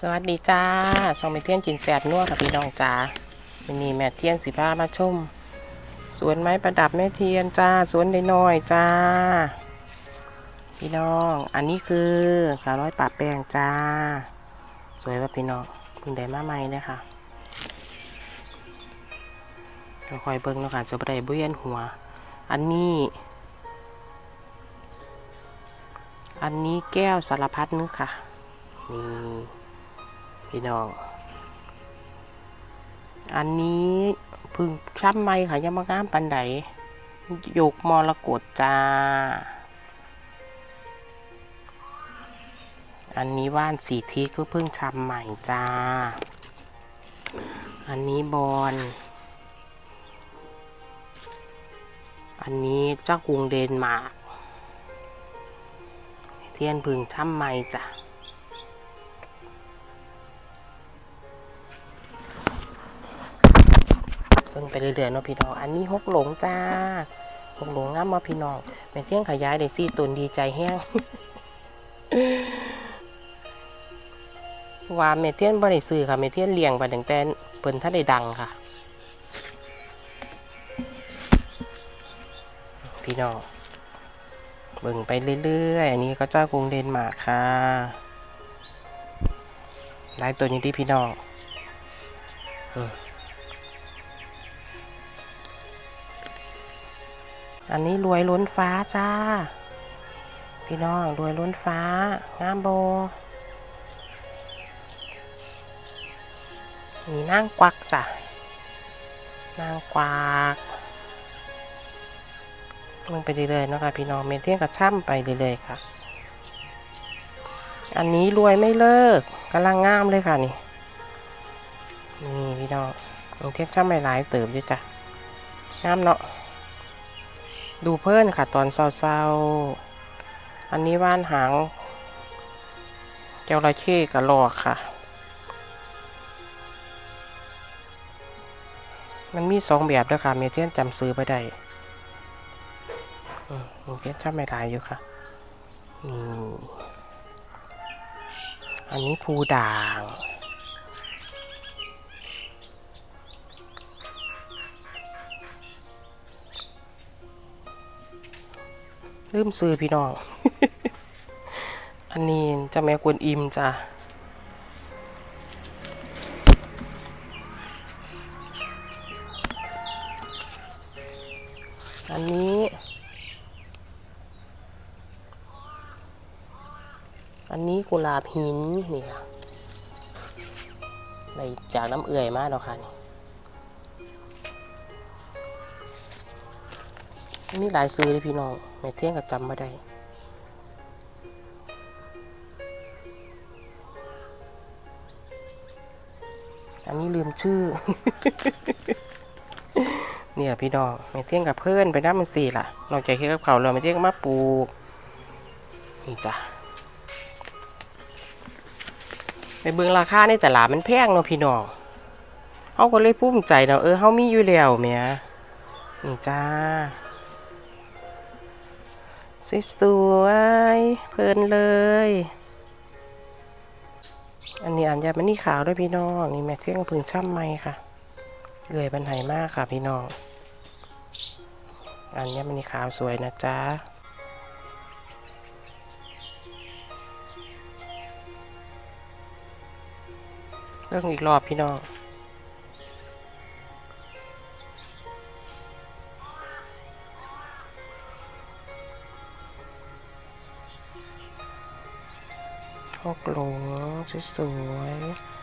สวัสดีจ้าสองแม่เทียนจินแสบนัวค่ะพี่น้องจ้าวันนี้แม่เทียนสิพามาชม สวนไม้ประดับแม่เทียนจ้า สวนน้อยจ้า พี่น้อง อันนี้คือสาวน้อยปะแปงจ้า สวยว่าพี่น้องเพิ่งได้มาใหม่เลยค่ะเราคอยเบิ่งเนาะค่ะจะได้เบี้ยนหัว อันนี้ อันนี้แก้วสารพัดนึกค่ะนี่ พี่น้อง อันนี้พึ่งช้ำไม่ค่ะยังมางามปันไดยกมรกตจ้า อันนี้ว่านสีทิศก็เพิ่งช้ำใหม่จ้า อันนี้บอล อันนี้เจ้ากรุงเดนมาร์กเทียนพึ่งช้ำใหม่จ้ะ เพิ่งไปเรื่อยๆเนาะพี่น้อง อันนี้หกหลงจ้าหกหลงงามมาพี่น้องแม่เที่ยงขยายได้สี่ตนดีใจแห้งว่าแม่เทียนบ่ได้ซื้อค่ะแม่เทียนเลี้ยงไปตั้งแต่เพิ่นถ้าได้ดังค่ะ พี่น้องเบิ่งไปเรื่อยๆ อันนี้ก็เจ้ากรุงเดนมาร์กค่ะหลายตัวอยู่ที่พี่น้อง อันนี้รวยล้นฟ้าจ้า พี่น้องรวยล้นฟ้างามโบนี่นางกวักจ้ะนางกวักมันไปเรื่อยๆนะคะพี่น้องเมนเทียนกับช่ำไปเรื่อยๆค่ะ อันนี้รวยไม่เลิกกำลังงามเลยค่ะนี่ นี่พี่น้องเมนเทียนช่ำไม่หลายเติบอยู่จ้ะงามเนาะ ดูเพื่อนค่ะตอนเศร้าๆ อันนี้ว่านหางเจ้าระเข้กระลอกค่ะ มันมีสองแบบด้วยค่ะ เมเทียนจำซื้อไปได้อืมเมเทียนชอบไม่ลายอยู่ค่ะนี่อันนี้ภูด่าง ลืมซื้อพี่น้อง อันนี้จะแม่กวนอิมจ้ะอันนี้ อันนี้กุหลาบหินนี่ค่ะได้จากน้ำเอื่อยมากแล้วค่ะนี่อันนี้หลายซื้อเลยพี่น้อง แม่เที่ยงก็จำไม่ได้อันนี้ลืมชื่อ เนี่ยพี่น้องแม่เที่ยงกับเพื่อนไปน้ำมันสี่ล่ะนอกจากเฮ็ดกับเขาวแล้วแม่เที่ยงก็มาปลูกนี่จ้ะไปเบิ่งราคาในตลาดมันแพงเนาะพี่น้องเขาก็เลยภูมิใจเนาะเออเขามีอยู่แล้วแหม่นี่จ้า สวยๆเพลินเลย อันนี้อันยามันนี่ขาวด้วยพี่น้อง นี่แม็กเที่ยงพึ่งช่ำไหมค่ะเอื่อยบันไห้มากค่ะพี่น้อง อันยามันนี่ขาวสวยนะจ๊ะเรื่องอีกรอบพี่น้อง หกหลงสวยๆ